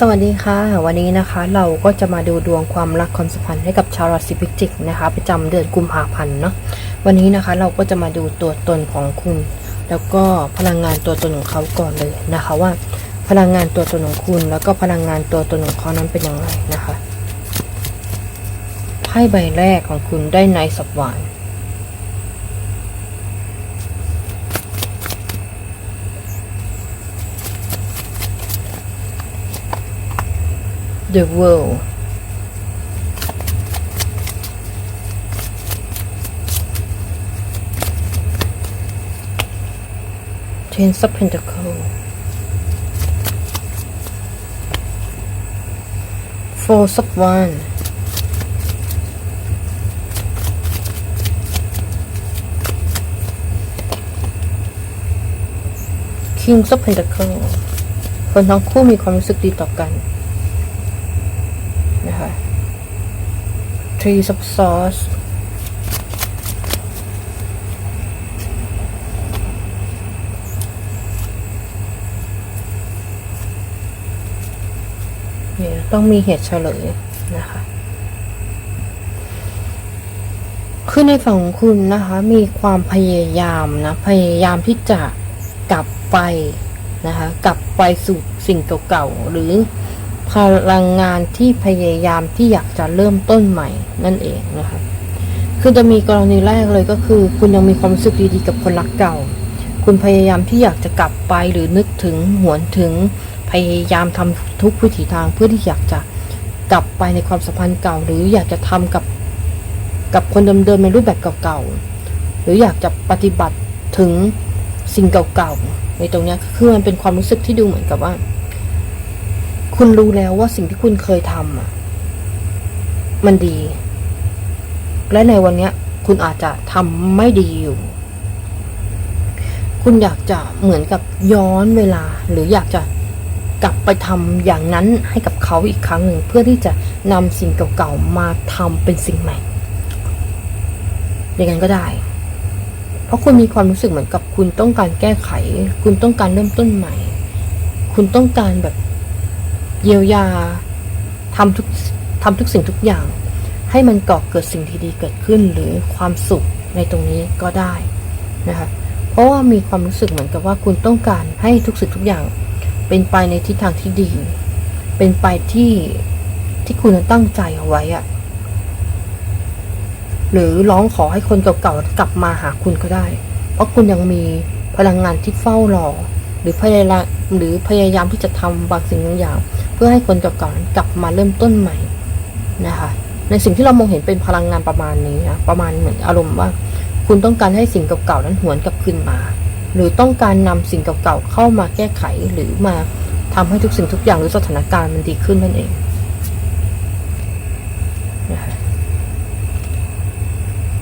สวัสดีค่ะ วันนี้นะคะเราก็จะมาดูดวงความรักความสัมพันธ์ให้กับชาวราศีพิจิกนะคะประจำเดือนกุมภาพันธ์เนาะวันนี้นะคะเราก็จะมาดูตัวตนของคุณ แล้วก็พลังงานตัวตนของเขาก่อนเลยนะคะ ว่าพลังงานตัวตนของคุณ แล้วก็พลังงานตัวตนของเขานั้นเป็นอย่างไรนะคะไพ่ใบแรกของคุณได้ในสับวาน The World 10 of Pentacles Four of One King of Pentacle คนทั้งคู่มีความรู้สึกดีต่อกัน นะคะ Three of Swords เนี่ยต้องมีเหตุเฉลยนะคะ คือในฝั่งของคุณนะคะ มีความพยายามนะ พยายามที่จะกลับไปนะคะ กลับไปสู่สิ่งเก่าๆ หรือ ลังงานที่พยายามที่อยากจะเริ่มต้นใหม่นั่นเองนะคะคือจะมีกรณีแรกเลยก็คือ คุณยังมีความรู้สึกดีๆกับคนรักเก่า คุณพยายามที่อยากจะกลับไปหรือนึกถึงหวนถึงพยายามทำทุกวิถีทางเพื่อที่อยากจะกลับไปในความสัมพันธ์เก่า หรืออยากจะทำกับกับคนเดิมๆในรูปแบบเก่าๆหรืออยากจะปฏิบัติถึงสิ่งเก่าๆในตรงนี้คือมันเป็นความรู้สึกที่ดูเหมือนกับว่า คุณรู้แล้วว่าสิ่งที่คุณเคยทำอะ มันดี และในวันนี้คุณอาจจะทำไม่ดีอยู่ คุณอยากจะเหมือนกับย้อนเวลา หรืออยากจะกลับไปทำอย่างนั้นให้กับเขาอีกครั้งหนึ่งเพื่อที่จะนำสิ่งเก่าๆมาทำเป็นสิ่งใหม่อย่างนั้นก็ได้ เพราะคุณมีความรู้สึกเหมือนกับคุณต้องการแก้ไข คุณต้องการเริ่มต้นใหม่ คุณต้องการแบบ เยียวยาทำทุกทำทุกสิ่งทุกอย่าง ให้มันก่อเกิดสิ่งที่ดีเกิดขึ้นหรือความสุขในตรงนี้ก็ได้นะคะเพราะว่ามีความรู้สึกเหมือนกับว่าคุณต้องการให้ทุกสิ่งทุกอย่าง เป็นไปในทิศทางที่ดี เป็นไปที่ที่คุณตั้งใจเอาไว้อะหรือร้องขอให้คนเก่าๆกลับมาหาคุณก็ได้ เพราะคุณยังมีพลังงานที่เฝ้ารอ หรือพยายามหรือพยายามที่จะทำบางสิ่งบางอย่าง เพื่อให้คนเก่าๆกลับมาเริ่มต้นใหม่นะคะ ในสิ่งที่เรามองเห็นเป็นพลังงานประมาณนี้นะประมาณเหมือนอารมณ์ว่า คุณต้องการให้สิ่งเก่าๆนั้นหวนกลับคืนมา หรือต้องการนำสิ่งเก่าๆเข้ามาแก้ไขหรือมาทำให้ทุกสิ่งทุกอย่างหรือสถานการณ์มันดีขึ้นนั่นเองคะ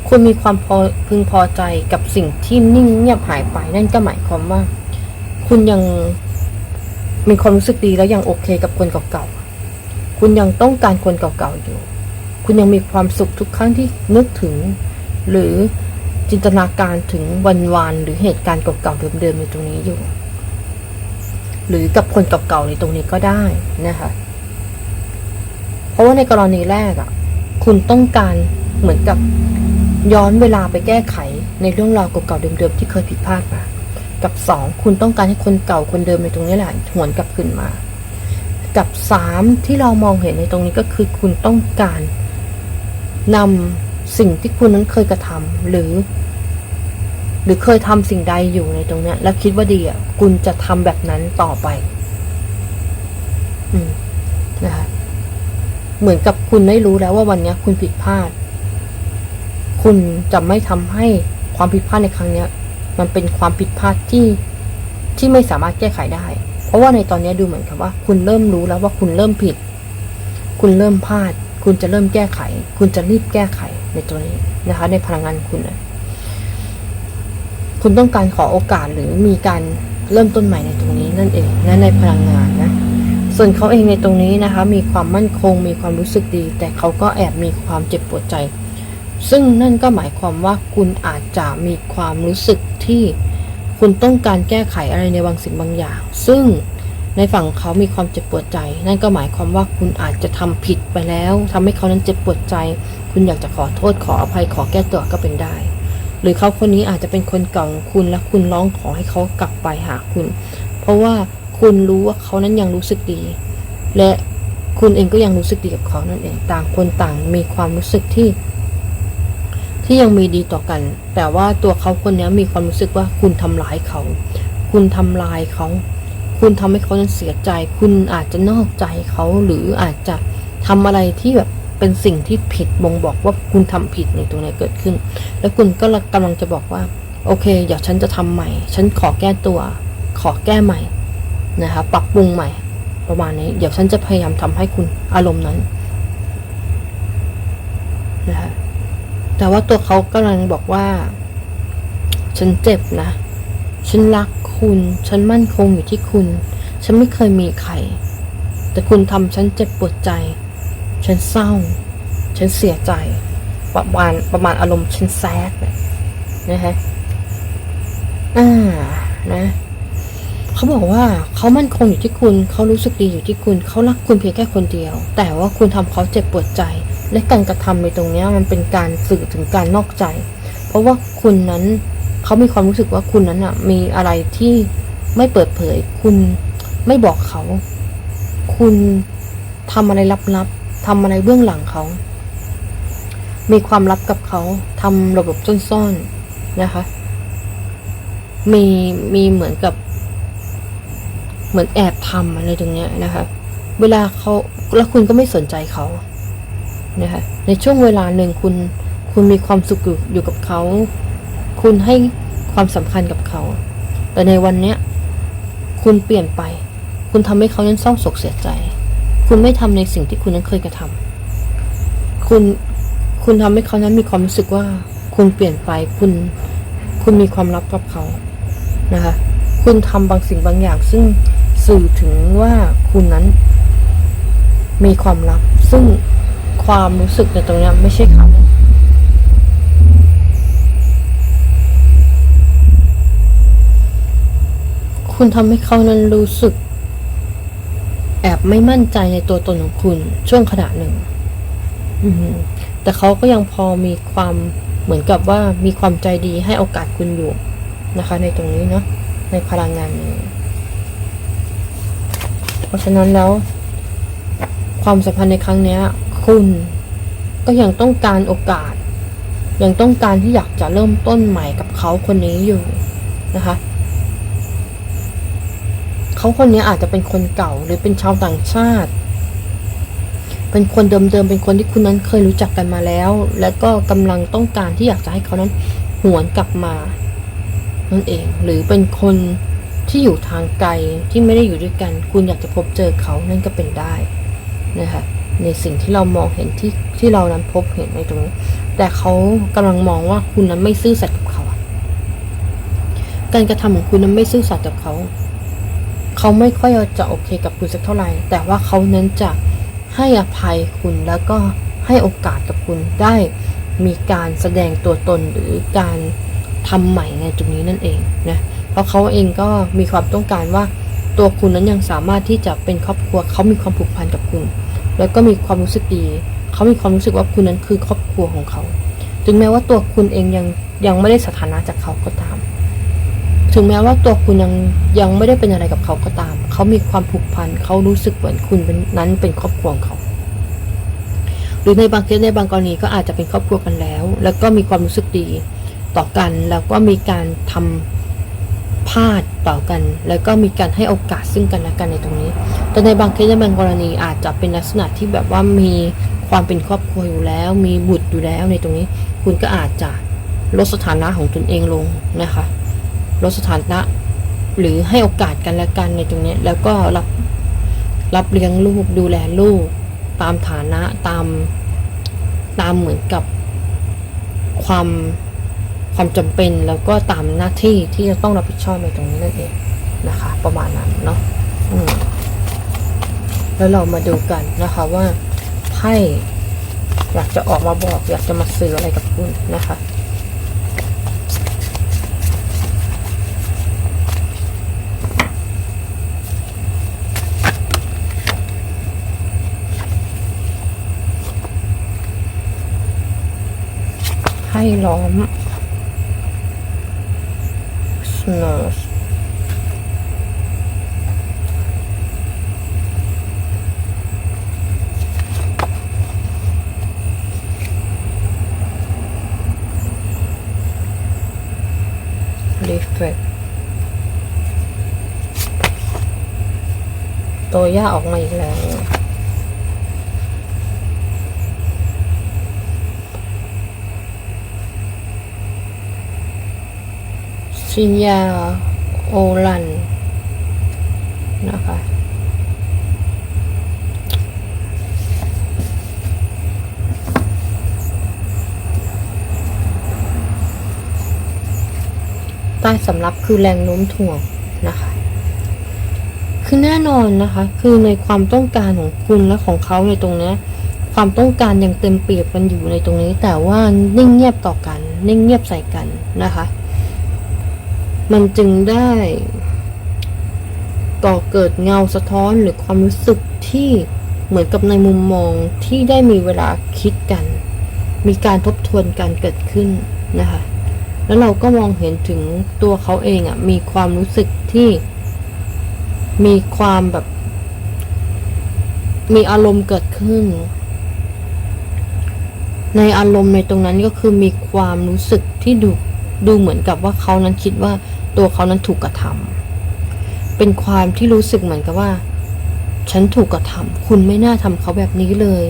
คุณมีความพอพึงพอใจกับสิ่งที่นิ่งเงียบหายไปนั่นก็หมายความว่า คุณยัง มีความรู้สึกดีแล้วยังโอเคกับคนเก่าๆ คุณยังต้องการคนเก่าๆอยู่ คุณยังมีความสุขทุกครั้งที่นึกถึง หรือจินตนาการถึงวันวานหรือเหตุการณ์เก่าๆเดิมๆในตรงนี้อยู่ หรือกับคนเก่าๆในตรงนี้ก็ได้นะคะเพราะว่าในกรณีแรกอะ คุณต้องการเหมือนกับย้อนเวลาไปแก้ไขในเรื่องราวเก่าๆเดิมๆที่เคยผิดพลาดมา กับสองคุณต้องการให้คนเก่าคนเดิมในตรงนี้แหละหวนกลับคืนมา กับสามที่เรามองเห็นในตรงนี้ก็คือคุณต้องการนำสิ่งที่คุณนั้นเคยกระทำหรือ หรือเคยทำสิ่งใดอยู่ในตรงเนี้ยแล้วคิดว่าดีอะคุณจะทำแบบนั้นต่อไป อืมนะคะเหมือนกับคุณได้รู้แล้วว่าวันเนี้ยคุณผิดพลาด คุณจะไม่ทำให้ความผิดพลาดในครั้งเนี้ย มันเป็นความผิดพลาดที่ที่ไม่สามารถแก้ไขได้ เพราะว่าในตอนนี้ดูเหมือนกับว่า คุณเริ่มรู้แล้วว่าคุณเริ่มผิด คุณเริ่มพลาด คุณจะเริ่มแก้ไข คุณจะรีบแก้ไขในตัวนี้นะคะ ในพลังงานคุณนะคุณต้องการขอโอกาสหรือมีการเริ่มต้นใหม่ในตรงนี้นั่นเองนะในพลังงานนะ ส่วนเขาเองในตรงนี้นะคะ มีความมั่นคง มีความรู้สึกดี แต่เขาก็แอบมีความเจ็บปวดใจ ซึ่งนั่นก็หมายความว่าคุณอาจจะมีความรู้สึกที่คุณต้องการแก้ไขอะไรในบางสิ่งบางอย่าง ซึ่งในฝั่งเขามีความเจ็บปวดใจ นั่นก็หมายความว่าคุณอาจจะทำผิดไปแล้วทำให้เขานั้นเจ็บปวดใจ คุณอยากจะขอโทษขออภัยขอแก้ตัวก็เป็นได้ หรือเขาคนนี้อาจจะเป็นคนเก่าของคุณและคุณร้องขอให้เขากลับไปหาคุณ เพราะว่าคุณรู้ว่าเขานั้นยังรู้สึกดี และคุณเองก็ยังรู้สึกดีกับเขานั่นเอง ต่างคนต่างมีความรู้สึกที่ ที่ยังมีดีต่อกัน แต่ว่าตัวเขาคนนี้มีความรู้สึกว่าคุณทำร้ายเขา คุณทำลายเขา คุณทำให้เขาเสียใจ คุณอาจจะนอกใจเขาหรืออาจจะทำอะไรที่แบบเป็นสิ่งที่ผิดบ่งบอกว่าคุณทำผิดในตรงนี้เกิดขึ้น แล้วคุณก็กำลังจะบอกว่า โอเคเดี๋ยวฉันจะทำใหม่ ฉันขอแก้ตัว ขอแก้ใหม่นะคะปรับปรุงใหม่ ประมาณนี้ เดี๋ยวฉันจะพยายามทำให้คุณอารมณ์นั้นนะคะ แต่ว่าตัวเขากำลังบอกว่า ฉันเจ็บนะ ฉันรักคุณ ฉันมั่นคงอยู่ที่คุณ ฉันไม่เคยมีใคร แต่คุณทำฉันเจ็บปวดใจ ฉันเศร้า ฉันเสียใจ ประมาณประมาณอารมณ์ฉันแซดเนี่ยนะฮะอ่านะ เขาบอกว่าเขามั่นคงอยู่ที่คุณ เขารู้สึกดีอยู่ที่คุณ เขารักคุณเพียงแค่คนเดียว แต่ว่าคุณทำเขาเจ็บปวดใจ และการกระทำในตรงนี้มันเป็นการสื่อถึงการนอกใจ เพราะว่าคุณนั้นเขามีความรู้สึกว่าคุณนั้นอะ มีอะไรที่ไม่เปิดเผย คุณไม่บอกเขา คุณทำอะไรลับๆทำอะไรเบื้องหลังเขา มีความลับกับเขาทำระบบซ่อนๆนะคะ มีมีเหมือนกับเหมือนแอบทำอะไรตรงเนี้ยนะคะ เวลาเขาแล้วคุณก็ไม่สนใจเขา นะคะในช่วงเวลาหนึ่งคุณคุณมีความสุขอยู่อยู่กับเขา คุณให้ความสำคัญกับเขา แต่ในวันเนี้ยคุณเปลี่ยนไป คุณทำให้เขานั้นเศร้าโศกเสียใจ คุณไม่ทำในสิ่งที่คุณนั้นเคยกระทำคุณคุณทำให้เขานั้นมีความรู้สึกว่าคุณเปลี่ยนไป คุณคุณมีความลับกับเขานะคะ คุณทำบางสิ่งบางอย่าง ซึ่งสื่อถึงว่าคุณนั้นมีความลับซึ่ง ความรู้สึกในตรงนี้ไม่ใช่เขาคุณทำให้เขานั้นรู้สึก แอบไม่มั่นใจในตัวตนของคุณช่วงขณะหนึ่งแต่เขาก็ยังพอมีความเหมือนกับว่ามีความใจดีให้โอกาสคุณอยู่นะคะ ในตรงนี้เนาะในพลังงานนี้ เพราะฉะนั้นแล้ว ความสัมพันธ์ในครั้งนี้ คุณ ก็ยังต้องการโอกาส ยังต้องการที่อยากจะเริ่มต้นใหม่กับเขาคนนี้อยู่นะคะเขาคนนี้อาจจะเป็นคนเก่าหรือเป็นชาวต่างชาติ เป็นคนเดิมๆเป็นคนที่คุณนั้นเคยรู้จักกันมาแล้ว และก็กำลังต้องการที่อยากจะให้เขานั้นหวนกลับมานั่นเอง หรือเป็นคนที่อยู่ทางไกลที่ไม่ได้อยู่ด้วยกัน คุณอยากจะพบเจอเขานั่นก็เป็นได้นะคะ ในสิ่งที่เรามองเห็นที่ที่เรานั้นพบเห็นในตรงนี้แต่เขากำลังมองว่าคุณนั้นไม่ซื่อสัตย์กับเขา การกระทำของคุณนั้นไม่ซื่อสัตย์กับเขา เขาไม่ค่อยจะโอเคกับคุณสักเท่าไหร่ แต่ว่าเขาเน้นจะให้อภัยคุณแล้วก็ให้โอกาสกับคุณได้มีการแสดงตัวตนหรือการทำใหม่ในจุดนี้นั่นเองนะเพราะเขาเองก็มีความต้องการว่าตัวคุณนั้นยังสามารถที่จะเป็นครอบครัวเขามีความผูกพันกับคุณ แล้วก็มีความรู้สึกดี เขามีความรู้สึกว่าคุณนั้นคือครอบครัวของเขา ถึงแม้ว่าตัวคุณเองยังยังไม่ได้สถานะจากเขาก็ตาม ถึงแม้ว่าตัวคุณยังยังไม่ได้เป็นอะไรกับเขาก็ตาม เขามีความผูกพัน เขารู้สึกเหมือนคุณเป็นนั้นเป็นครอบครัวของเขา หรือในบางเคสในบางกรณีก็อาจจะเป็นครอบครัวกันแล้ว แล้วก็มีความรู้สึกดีต่อกัน แล้วก็มีการทำพลาดต่อกัน แล้วก็มีการให้โอกาสซึ่งกันและกันในตรงนี้ แต่ในบางเคสในบางกรณีอาจจะเป็นลักษณะที่แบบว่ามีความเป็นครอบครัวอยู่แล้ว มีบุตรอยู่แล้วในตรงนี้ คุณก็อาจจะลดสถานะของตนเองลงนะคะลดสถานะหรือให้โอกาสกันและกันในตรงนี้แล้วก็รับรับเลี้ยงลูกดูแลลูก ตามฐานะตามตามเหมือนกับความ ความจำเป็นแล้วก็ตามหน้าที่ที่จะต้องรับผิดชอบในตรงนี้นั่นเองนะคะ ประมาณนั้นเนาะแล้วเรามาดูกันนะคะว่าไพ่อยากจะออกมาบอก อยากจะมาสื่ออะไรกับคุณนะคะไพ่ล้อม snow รีเฟกตัวย่าออกมาอีกแล้ว ซินยาโอลันนะคะใต้สำรับคือแรงโน้มถ่วงนะคะ คือแน่นอนนะคะ คือในความต้องการของคุณและของเขาในตรงนี้ความต้องการยังเต็มเปี่ยมกันอยู่ในตรงนี้ แต่ว่านิ่งเงียบต่อกัน นิ่งเงียบใส่กันนะคะ มันจึงได้ก่อเกิดเงาสะท้อนหรือความรู้สึกที่เหมือนกับในมุมมองที่ได้มีเวลาคิดกัน มีการทบทวนกันเกิดขึ้นนะคะแล้วเราก็มองเห็นถึงตัวเขาเองอะ่ะมีความรู้สึกที่มีความแบบ มีอารมณ์เกิดขึ้น ในอารมณ์ในตรงนั้นก็คือมีความรู้สึกที่ดู ดูเหมือนกับว่าเขานั้นคิดว่าตัวเขานั้นถูกกระทำเป็นความที่รู้สึกเหมือนกับว่า ฉันถูกกระทำคุณไม่น่าทำเขาแบบนี้เลย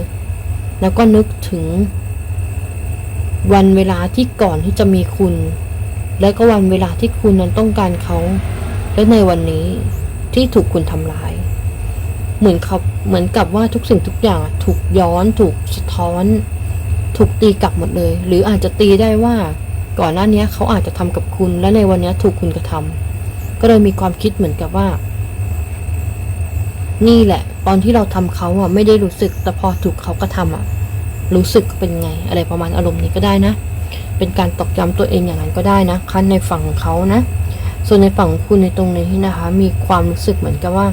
แล้วก็นึกถึง วันเวลาที่ก่อนที่จะมีคุณ และก็วันเวลาที่คุณนั้นต้องการเขา และในวันนี้ที่ถูกคุณทำร้าย เหมือนเขาเหมือนกับว่าทุกสิ่งทุกอย่างถูกย้อน ถูกสะท้อน ถูกตีกลับหมดเลย หรืออาจจะตีได้ว่า ก่อนหน้านี้เขาอาจจะทำกับคุณ และในวันนี้ถูกคุณกระทำก็เลยมีความคิดเหมือนกับว่า นี่แหละ ตอนที่เราทำเขาอะ ไม่ได้รู้สึกแต่พอถูกเขากระทำอะ รู้สึกเป็นไง อะไรประมาณอารมณ์นี้ก็ได้นะ เป็นการตอกย้ำตัวเองอย่างนั้นก็ได้นะคันในฝั่งของเขานะ ส่วนในฝั่งคุณในตรงนี้นะคะ มีความรู้สึกเหมือนกับว่า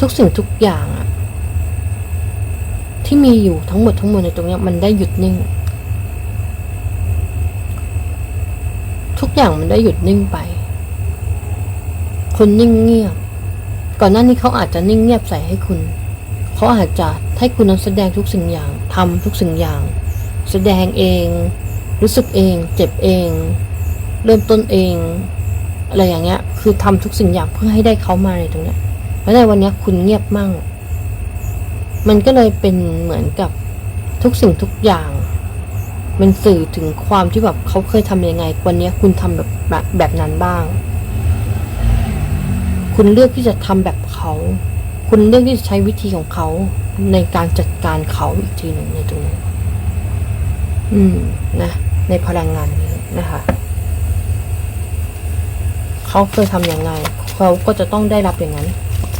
ทุกสิ่งทุกอย่างอะที่มีอยู่ทั้งหมดทั้งมวลในตรงนี้มันได้หยุดนิ่ง ทุก อย่างมันได้หยุดนิ่งไป คุนนิ่งเงียบ ก่อนหน้านี้เขาอาจจะนิ่งเงียบใส่ให้คุณ เขาอาจจะให้คุณนั้นแสดงทุกสิ่งอย่างทำทุกสิ่งอย่าง แสดงเอง รู้สึกเอง เจ็บเอง เริ่มต้นเอง อะไรอย่างเงี้ย คือทำทุกสิ่งอย่างเพื่อให้ได้เขามาในตรงเนี้ยแล้วในวันเนี้ยคุณเงียบมั่ง มันก็เลยเป็นเหมือนกับทุกสิ่งทุกอย่าง มันสื่อถึงความที่แบบเขาเคยทำยังไง วันนี้คุณทำแบบแบบแบบนั้นบ้าง คุณเลือกที่จะทำแบบเขา คุณเลือกที่จะใช้วิธีของเขาในการจัดการเขาอีกทีหนึ่งในตรงนี้อืม นะ ในพลังงานนี้นะคะเขาเคยทำยังไงเขาก็จะต้องได้รับอย่างนั้น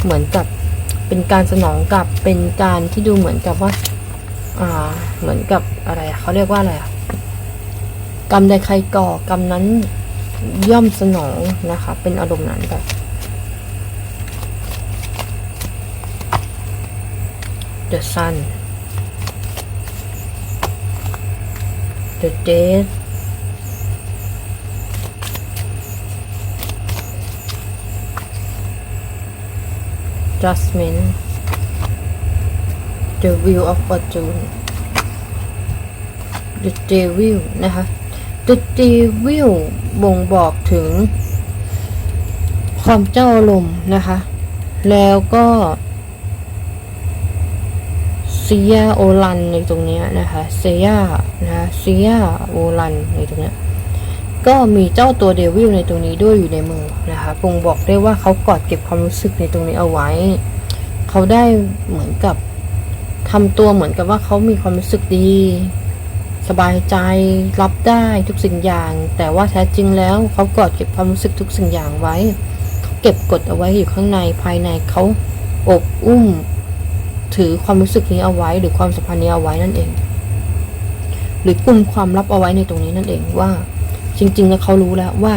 เหมือนกับเป็นการสนองกับเป็นการที่ดูเหมือนกับว่า เหมือนกับอะไรเขาเรียกว่าอะไรกรรมใดใครก่อกรรมนั้นย่อมสนองนะคะ เป็นอารมณ์นั้นแบบ the sun the death judgment the wheel of fortune the devil นะคะ the devil บ่งบอกถึง ความเจ้าอารมณ์นะคะ แล้วก็ซียาโอลันในตรงนี้นะคะเซียานะคะซียาโอลันในตรงนี้ก็มีเจ้าตัวเดวิลในตรงนี้ด้วยอยู่ในมือนะคะบ่งบอกได้ว่าเขากอดเก็บความรู้สึกในตรงนี้เอาไว้ เขาได้เหมือนกับ ทำตัวเหมือนกับว่าเขามีความรู้สึกดี สบายใจรับได้ทุกสิ่งอย่าง แต่ว่าแท้จริงแล้วเขากอดเก็บความรู้สึกทุกสิ่งอย่างไว้เขาเก็บกดเอาไว้อยู่ข้างในภายในเขาอบอุ้ม ถือความรู้สึกนี้เอาไว้ หรือความสัมพันธ์นี้เอาไว้นั่นเอง หรือกุมความลับเอาไว้ในตรงนี้นั่นเองว่า จริงๆแล้วเขารู้แล้วว่า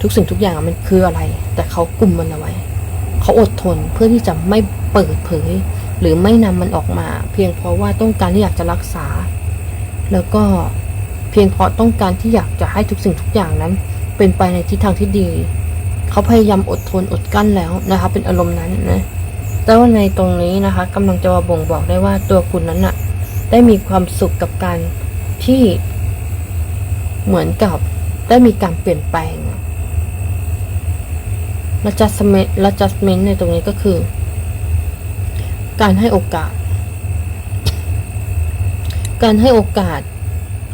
ทุกสิ่งทุกอย่างมันคืออะไร แต่เขากุมมันเอาไว้ เขาอดทนเพื่อที่จะไม่เปิดเผย หรือไม่นำมันออกมา เพียงเพราะว่าต้องการที่อยากจะรักษา แล้วก็เพียงเพราะต้องการที่อยากจะให้ทุกสิ่งทุกอย่างนั้น เป็นไปในทิศทางที่ดี เขาพยายามอดทนอดกั้นแล้วนะคะ เป็นอารมณ์นั้นนะแต่ว่าในตรงนี้นะคะกำลังจะาบ่งบอกได้ว่าตัวคุณนั้นน่ะ ได้มีความสุขกับการที่เหมือนกับได้มีการเปลี่ยนแปลง และ adjustment และ adjustment ในตรงนี้ก็คือ การให้โอกาส การให้โอกาส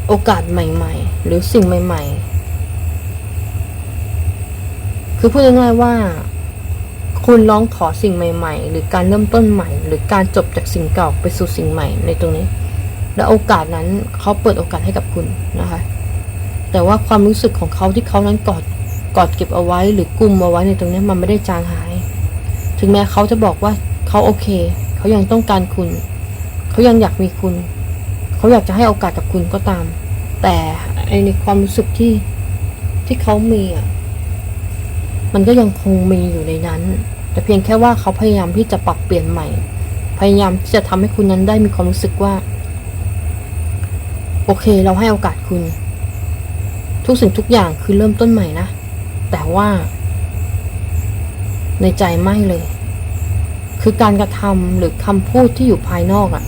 โอกาสใหม่ ๆ หรือสิ่งใหม่ ๆ คือพูดง่ายๆว่า คุณร้องขอสิ่งใหม่ ๆ หรือการเริ่มต้นใหม่ หรือการจบจากสิ่งเก่าไปสู่สิ่งใหม่ในตรงนี้ และโอกาสนั้นเขาเปิดโอกาสให้กับคุณนะคะ แต่ว่าความรู้สึกของเขาที่เขานั้นกอดกอดเก็บเอาไว้หรือกุมเอาไว้ในตรงนี้มันไม่ได้จางหาย ถึงแม้เขาจะบอกว่าเขาโอเค เขายังต้องการคุณ เขายังอยากมีคุณ เขาอยากจะให้โอกาสกับคุณก็ตาม แต่ในความรู้สึกที่ที่เขามีอะ มันก็ยังคงมีอยู่ในนั้น แต่เพียงแค่ว่าเขาพยายามที่จะปรับเปลี่ยนใหม่ พยายามที่จะทำให้คุณนั้นได้มีความรู้สึกว่า โอเค เราให้โอกาสคุณ ทุกสิ่งทุกอย่างคือเริ่มต้นใหม่นะ แต่ว่า ในใจไม่เลย คือการกระทำหรือคำพูดที่อยู่ภายนอกอะ่ะ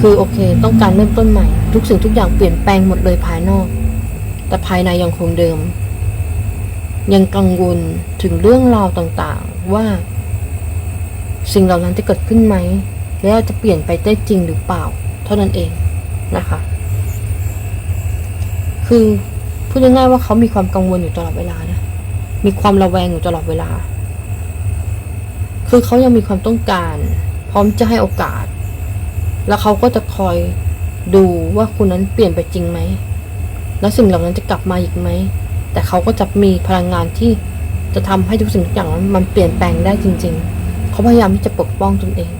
คือโอเค ต้องการเริ่มต้นใหม่ ทุกสิ่งทุกอย่างเปลี่ยนแปลงหมดเลยภายนอก แต่ภายในยังคงเดิม ยังกังวลถึงเรื่องราวต่างๆ ว่า สิ่งเหล่านั้นจะเกิดขึ้นไหม แล้วจะเปลี่ยนไปได้จริงหรือเปล่า เท่านั้นเองนะคะ คือพูดง่ายๆว่าเขามีความกังวลอยู่ตลอดเวลานะมีความระแวงอยู่ตลอดเวลา คือเขายังมีความต้องการ พร้อมจะให้โอกาส แล้วเขาก็จะคอยดูว่าคุณนั้นเปลี่ยนไปจริงไหม แล้วสิ่งเหล่านั้นจะกลับมาอีกไหม แต่เขาก็จะมีพลังงานที่จะทำให้ทุกสิ่งทุกอย่างมันเปลี่ยนแปลงได้จริง ๆ เขาพยายามที่จะปกป้องตนเอง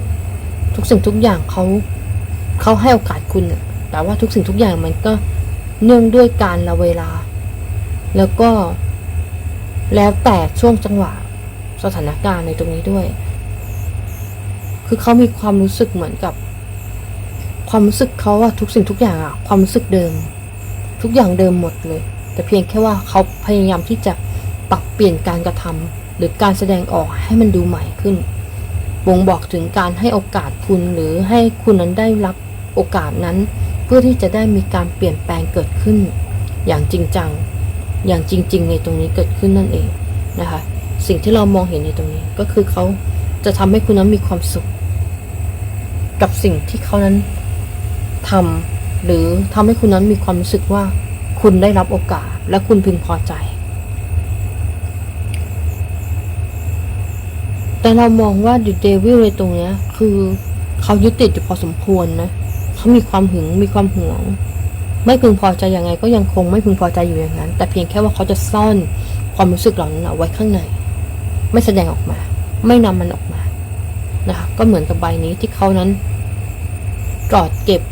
ทุกสิ่งทุกอย่างเขาเขาให้โอกาสคุณแต่ว่าทุกสิ่งทุกอย่างมันก็เนื่องด้วยการละเวลา แล้วก็แล้วแต่ช่วงจังหวะสถานการณ์ในตรงนี้ด้วย คือเขามีความรู้สึกเหมือนกับ ความรู้สึกเขาอะทุกสิ่งทุกอย่างอะความรู้สึกเดิม ทุกอย่างเดิมหมดเลย แต่เพียงแค่ว่าเขาพยายามที่จะปรับเปลี่ยนการกระทำหรือการแสดงออกให้มันดูใหม่ขึ้นบ่งบอกถึงการให้โอกาสคุณหรือให้คุณนั้นได้รับโอกาสนั้น เพื่อที่จะได้มีการเปลี่ยนแปลงเกิดขึ้น อย่างจริงจัง อย่างจริง ๆ ในตรงนี้เกิดขึ้นนั่นเองนะคะ สิ่งที่เรามองเห็นในตรงนี้ก็คือเขาจะทำให้คุณนั้นมีความสุข กับสิ่งที่เขานั้นทำหรือทำให้คุณนั้นมีความรู้สึกว่าคุณได้รับโอกาสและคุณพึงพอใจ แต่เรามองว่าดิเดวิลในตรงเนี้ยคือเขายึดติดอยู่พอสมควรนะเขามีความหึงมีความหวง ไม่พึงพอใจยังไง ก็ยังคงไม่พึงพอใจอยู่อย่างนั้น แต่เพียงแค่ว่าเขาจะซ่อนความรู้สึกเหล่านั้นเอาไว้ข้างใน ไม่แสดงออกมา ไม่นำมันออกมานะคะก็เหมือนกับใบนี้ที่เขานั้น กอดเก็บ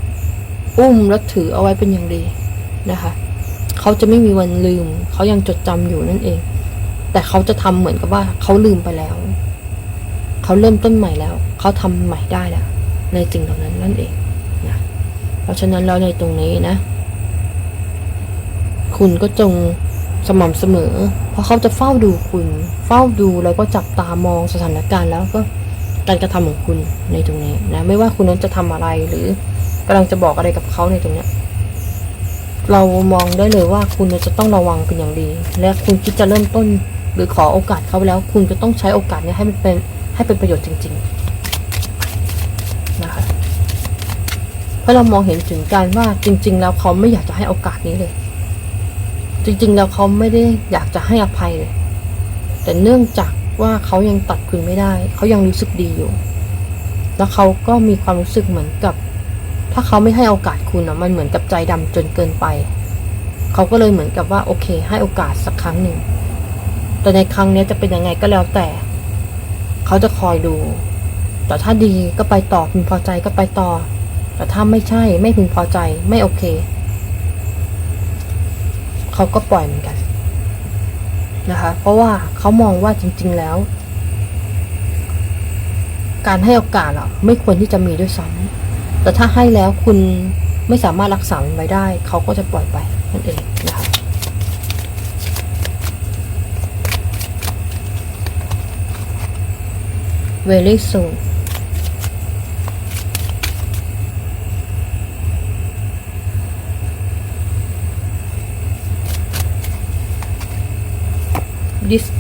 อุ้มและถือเอาไว้เป็นอย่างดีนะคะ เขาจะไม่มีวันลืม เขายังจดจำอยู่นั่นเอง แต่เขาจะทำเหมือนกับว่าเขาลืมไปแล้ว เขาเริ่มต้นใหม่แล้ว เขาทำใหม่ได้แล้ว ในสิ่งเหล่านั้นนั่นเองนะเพราะฉะนั้นแล้วในตรงนี้นะ คุณก็จงสม่ำเสมอ เพราะเขาจะเฝ้าดูคุณ เฝ้าดูแล้วก็จับตามองสถานการณ์แล้วก็ การกระทำของคุณในตรงนี้นะไม่ว่าคุณนั้นจะทำอะไรหรือกำลังจะบอกอะไรกับเขาในตรงเนี้ยเรามองได้เลยว่าคุณจะต้องระวังเป็นอย่างดี และคุณคิดจะเริ่มต้น หรือขอโอกาสเขาไปแล้ว คุณจะต้องใช้โอกาสนี้ให้มันเป็นให้เป็นประโยชน์จริง ๆ นะคะ เพราะเรามองเห็นถึงการว่าจริง ๆ แล้วเขาไม่อยากจะให้โอกาสนี้เลย จริง ๆ แล้วเขาไม่ได้อยากจะให้อภัยเลย แต่เนื่องจาก ว่าเขายังตัดคุณไม่ได้ เขายังรู้สึกดีอยู่ แล้วเขาก็มีความรู้สึกเหมือนกับ ถ้าเขาไม่ให้โอกาสคุณอะมันเหมือนกับใจดำจนเกินไป เขาก็เลยเหมือนกับว่าโอเค ให้โอกาสสักครั้งหนึ่ง แต่ในครั้งนี้จะเป็นยังไงก็แล้วแต่ เขาจะคอยดู แต่ถ้าดีก็ไปต่อพึงพอใจก็ไปต่อ แต่ถ้าไม่ใช่ไม่พึงพอใจไม่โอเค เขาก็ปล่อยเหมือนกัน นะคะ เพราะว่าเขามองว่าจริง ๆแล้ว การให้โอกาสอะ ไม่ควรที่จะมีด้วยซ้ำแต่ถ้าให้แล้วคุณไม่สามารถรักษามันไว้ได้ เขาก็จะปล่อยไปนั่นเองนะคะ very soon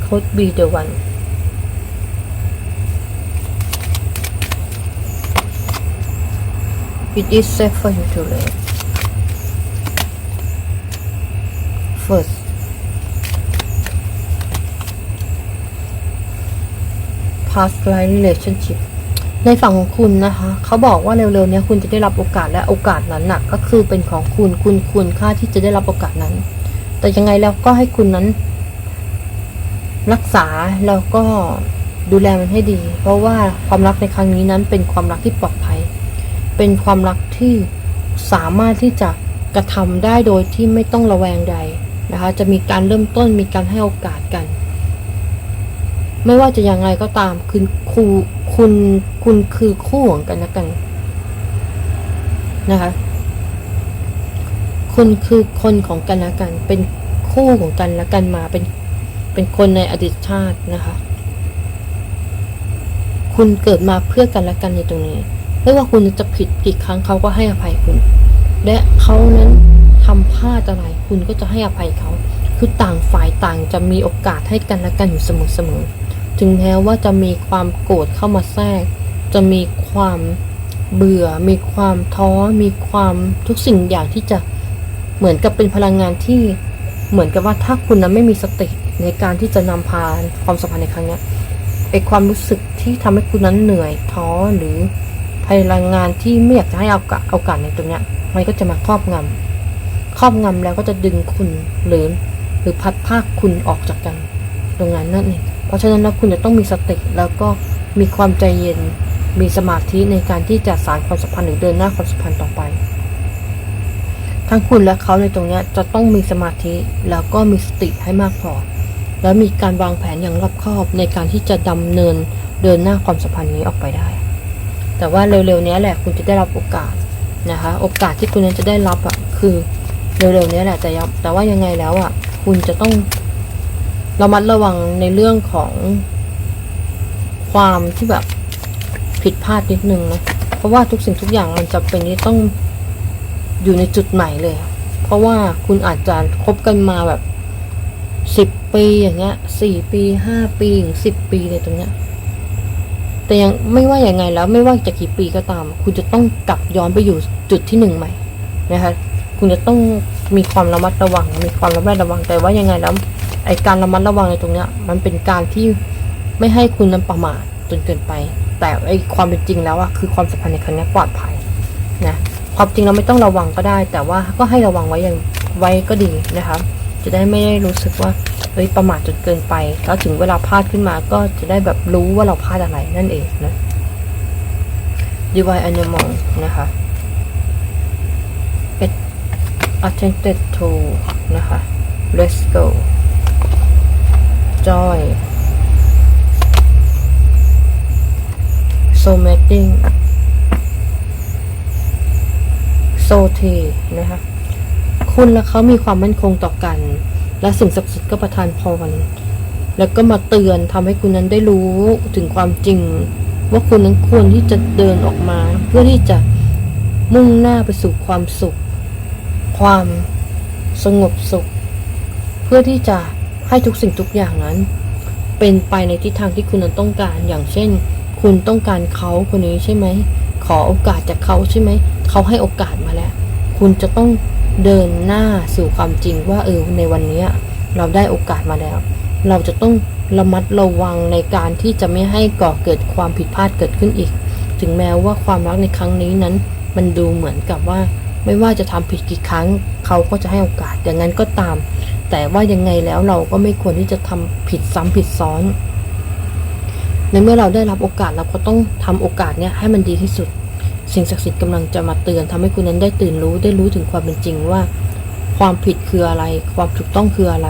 could be the one it is safe for you to live first past life relationship ในฝั่งของคุณนะคะ เขาบอกว่าเร็วๆนี้คุณจะได้รับโอกาสและโอกาสนั้นน่ะ ก็คือเป็นของคุณคุณควรค่าที่จะได้รับโอกาสนั้น แต่ยังไงแล้วก็ให้คุณนั้น รักษาแล้วก็ดูแลมันให้ดี เพราะว่าความรักในครั้งนี้นั้นเป็นความรักที่ปลอดภัย เป็นความรักที่สามารถที่จะกระทำได้โดยที่ไม่ต้องระแวงใดนะคะ จะมีการเริ่มต้นมีการให้โอกาสกัน ไม่ว่าจะยังไงก็ตามคือคูคุณคุณคือคู่ของกันและกันนะคะคุณคือคนของกันและกัน เป็นคู่ของกันและกันมาเป็น เป็นคนในอดีตชาตินะคะ คุณเกิดมาเพื่อกันและกันในตรงนี้ไม่ว่าคุณจะผิดกี่ครั้งเขาก็ให้อภัยคุณ และเขานั้นทำพลาดอะไร คุณก็จะให้อภัยเขา คือต่างฝ่ายต่างจะมีโอกาสให้กันและกันอยู่เสมอๆถึงแม้ว่าจะมีความโกรธเข้ามาแทรก จะมีความเบื่อ มีความท้อ มีความทุกสิ่งอย่างที่จะเหมือนกับเป็นพลังงานที่เหมือนกับว่าถ้าคุณนั้นไม่มีสติ ในการที่จะนำพาความสัมพันธ์ในครั้งนี้ไอความรู้สึกที่ทำให้คุณนั้นเหนื่อยท้อหรือพลังงานที่ไม่อยากจะให้เอากาโอกาสในตรงนี้มันก็จะมาครอบงำครอบงำแล้วก็จะดึงคุณหรือหรือพัดภาคคุณออกจากกัน ตรงนั้นนั่นเองเพราะฉะนั้นแล้วคุณจะต้องมีสติแล้วก็มีความใจเย็นมีสมาธิในการที่จะสานความสัมพันธ์หรือเดินหน้าความสัมพันธ์ต่อไป ทั้งคุณและเขาในตรงนี้จะต้องมีสมาธิแล้วก็มีสติให้มากพอ แล้วมีการวางแผนอย่างรอบคอบในการที่จะดำเนินเดินหน้าความสัมพันธ์นี้ออกไปได้ แต่ว่าเร็วๆนี้แหละคุณจะได้รับโอกาสนะคะ โอกาสที่คุณนั้นจะได้รับอะคือเร็วๆนี้แหละแต่ยังแต่ว่ายังไงแล้วอะคุณจะต้องระมัดระวังในเรื่องของความที่แบบผิดพลาดนิดนึงนะเพราะว่าทุกสิ่งทุกอย่างมันจะเป็นที่ต้องอยู่ในจุดใหม่เลย เพราะว่าคุณอาจจะคบกันมาแบบสิบ ปีอย่างเงี้ยสี่ปีห้าปีถึงสิบปีเลยตรงเนี้ย แต่ยังไม่ว่าอย่างไงแล้วไม่ว่าจะกี่ปีก็ตาม คุณจะต้องกลับย้อนไปอยู่จุดที่หนึ่งใหม่นะคะคุณจะต้องมีความระมัดระวัง มีความระแวดระวังแต่ว่ายังไงแล้วไอการระมัดระวังในตรงเนี้ย มันเป็นการที่ไม่ให้คุณนั้นประมาทจนเกินไป แต่ไอความเป็นจริงแล้วอะคือความสัมพันธ์ในครั้งนี้ปลอดภัยนะความจริงเราไม่ต้องระวังก็ได้ แต่ว่าก็ให้ระวังไว้อย่างไว้ก็ดีนะคะจะได้ไม่ได้รู้สึกว่า ฮ้ยประมาทจนเกินไป แล้วถึงเวลาพลาดขึ้นมาก็จะได้แบบรู้ว่าเราพลาดอะไรนั่นเองนะ Divine Animal นะคะ It attempted to นะคะ Let's go Joy So mating So t นะคะ คุณและเขามีความมั่นคงต่อกัน และสิ่งศักดิ์สิทธิ์ก็ประทานพร แล้วก็มาเตือนทำให้คุณนั้นได้รู้ถึงความจริง ว่าคุณนั้นควรที่จะเดินออกมา เพื่อที่จะมุ่งหน้าไปสู่ความสุข ความสงบสุข เพื่อที่จะให้ทุกสิ่งทุกอย่างนั้น เป็นไปในทิศทางที่คุณนั้นต้องการ อย่างเช่น คุณต้องการเขาคนนี้ใช่ไหมขอโอกาสจากเขาใช่ไหม เขาให้โอกาสมาแล้ว คุณจะต้อง เดินหน้าสู่ความจริงว่าเออในวันนี้เราได้โอกาสมาแล้ว เราจะต้องระมัดระวังในการที่จะไม่ให้ก่อเกิดความผิดพลาดเกิดขึ้นอีก ถึงแม้ว่าความรักในครั้งนี้นั้น มันดูเหมือนกับว่า ไม่ว่าจะทำผิดกี่ครั้ง เขาก็จะให้โอกาสอย่างนั้นก็ตาม แต่ว่ายังไงแล้วเราก็ไม่ควรที่จะทำผิดซ้ำผิดซ้อน ในเมื่อเราได้รับโอกาสเราก็ต้องทำโอกาสเนี้ยให้มันดีที่สุด สิ่งศักดิ์สิทธิ์กำลังจะมาเตือนทำให้คุณนั้นได้ตื่นรู้ได้รู้ถึงความเป็นจริงว่า ความผิดคืออะไร ความถูกต้องคืออะไร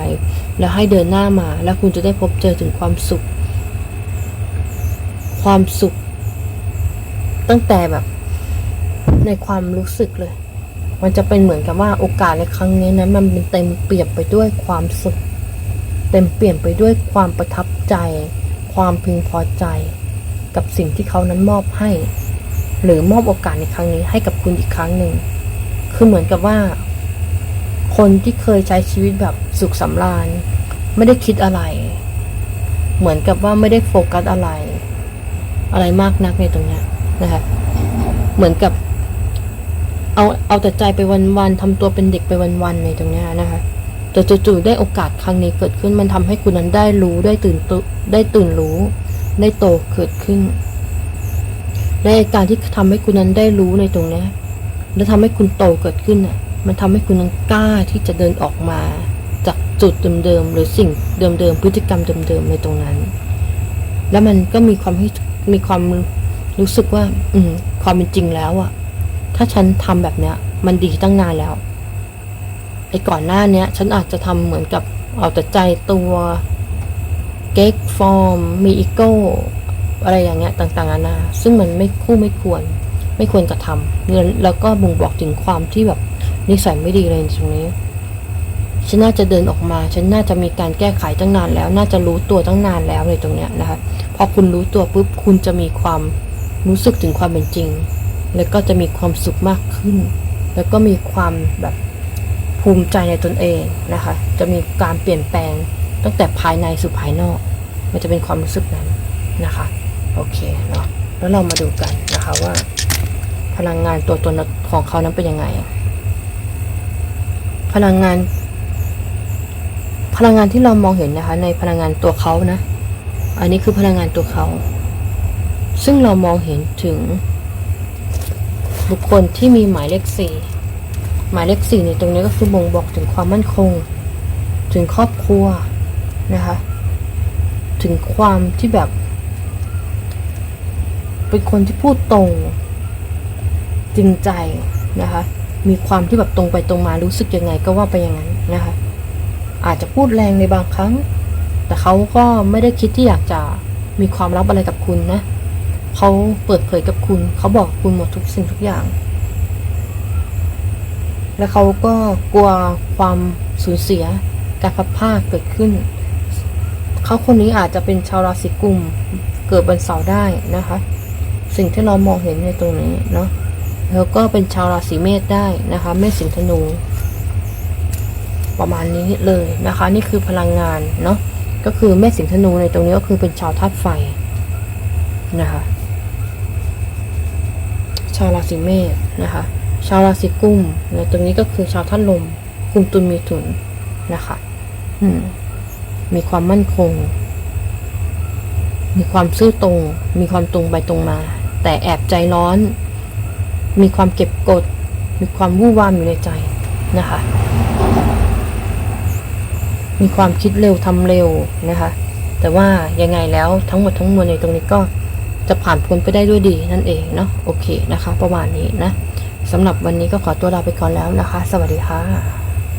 แล้วให้เดินหน้ามา แล้วคุณจะได้พบเจอถึงความสุข ความสุข ตั้งแต่แบบ ในความรู้สึกเลย มันจะเป็นเหมือนกับว่าโอกาสในครั้งนี้นั้น มันเป็นเต็มเปี่ยมไปด้วยความสุข เต็มเปี่ยมไปด้วยความประทับใจ ความพึงพอใจ กับสิ่งที่เขานั้นมอบให้ หรือมอบโอกาสในครั้งนี้ให้กับคุณอีกครั้งหนึ่ง คือเหมือนกับว่า คนที่เคยใช้ชีวิตแบบสุขสำราญ ไม่ได้คิดอะไร เหมือนกับว่าไม่ได้โฟกัสอะไร อะไรมากนักในตรงเนี้ยนะคะเหมือนกับ เอาเอาแต่ใจไปวันๆทำตัวเป็นเด็กไปวันๆในตรงเนี้ยนะคะแต่จู่ๆได้โอกาสครั้งนี้เกิดขึ้นมันทำให้คุณนั้นได้รู้ได้ตื่นตได้ตื่นรู้ ได้โตเกิดขึ้น และการที่ทำให้คุณนั้นได้รู้ในตรงนี้และทำให้คุณโตเกิดขึ้นน่ะ มันทำให้คุณนั้นกล้าที่จะเดินออกมา จากจุดเดิมๆหรือสิ่งเดิมๆพฤติกรรมเดิมๆในตรงนั้น แล้วมันก็มีความให้มีความรู้สึกว่า อืม ความเป็นจริงแล้วอะ ถ้าฉันทำแบบเนี้ย มันดีตั้งนานแล้วไอ้ก่อนหน้าเนี้ย ฉันอาจจะทำเหมือนกับเอาแต่ใจตัวเก๊กฟอร์ม มีอีโก้ อะไรอย่างเงี้ยต่างๆนานาซึ่งมันไม่คู่ไม่ควร ไม่ควรกระทำแล้วก็บ่งบอกถึงความที่แบบนิสัยไม่ดีเลยตรงนี้ ฉันน่าจะเดินออกมา ฉันน่าจะมีการแก้ไขตั้งนานแล้ว น่าจะรู้ตัวตั้งนานแล้วในตรงเนี้ยนะคะพอคุณรู้ตัวปุ๊บคุณจะมีความรู้สึกถึงความเป็นจริง แล้วก็จะมีความสุขมากขึ้น แล้วก็มีความแบบภูมิใจในตนเองนะคะ จะมีการเปลี่ยนแปลงตั้งแต่ภายในสู่ภายนอก มันจะเป็นความรู้สึกนั้นนะคะ โอเคเนาะแล้วเรามาดูกันนะคะว่า พลังงานตัวตนของเขานั้นเป็นยังไง พลังงาน พลังงานที่เรามองเห็นนะคะ ในพลังงานตัวเขานะ อันนี้คือพลังงานตัวเขา ซึ่งเรามองเห็นถึง บุคคลที่มีหมายเลขสี่หมายเลขสี่ในตรงนี้ก็คือบ่งบอกถึงความมั่นคง ถึงครอบครัวนะคะ ถึงความที่แบบ เป็นคนที่พูดตรงจริงใจนะคะ มีความที่แบบตรงไปตรงมารู้สึกยังไงก็ว่าไปอย่างนั้นนะคะ อาจจะพูดแรงในบางครั้ง แต่เขาก็ไม่ได้คิดที่อยากจะมีความลับอะไรกับคุณนะเขาเปิดเผยกับคุณ เขาบอกคุณหมดทุกสิ่งทุกอย่าง และเขาก็กลัวความสูญเสียการพัดพลาเกิดขึ้น เขาคนนี้อาจจะเป็นชาวราศีกุมเกิดวันเสาร์ได้นะคะ สิ่งที่เรามองเห็นในตรงนี้เนาะแล้วก็เป็นชาวราศีเมษได้นะคะเมษสิงธนู ประมาณนี้เลยนะคะ นี่คือพลังงานเนาะก็คือเมษสิงธนูในตรงนี้ก็คือเป็นชาวธาตุไฟนะคะชาวราศีเมษนะคะ ชาวราศีกุมในตรงนี้ก็คือชาวธาตุลมกุมตุลมีถุนนะคะ อืม มีความมั่นคง มีความซื่อตรง มีความตรงไปตรงมา แต่แอบใจร้อน มีความเก็บกด มีความวู่วามอยู่ในใจนะคะ มีความคิดเร็วทำเร็วนะคะ แต่ว่ายังไงแล้วทั้งหมดทั้งมวลในตรงนี้ก็จะผ่านพ้นไปได้ด้วยดีนั่นเองเนาะโอเคนะคะ ประมาณนี้นะสำหรับวันนี้ก็ขอตัวลาไปก่อนแล้วนะคะ สวัสดีค่ะ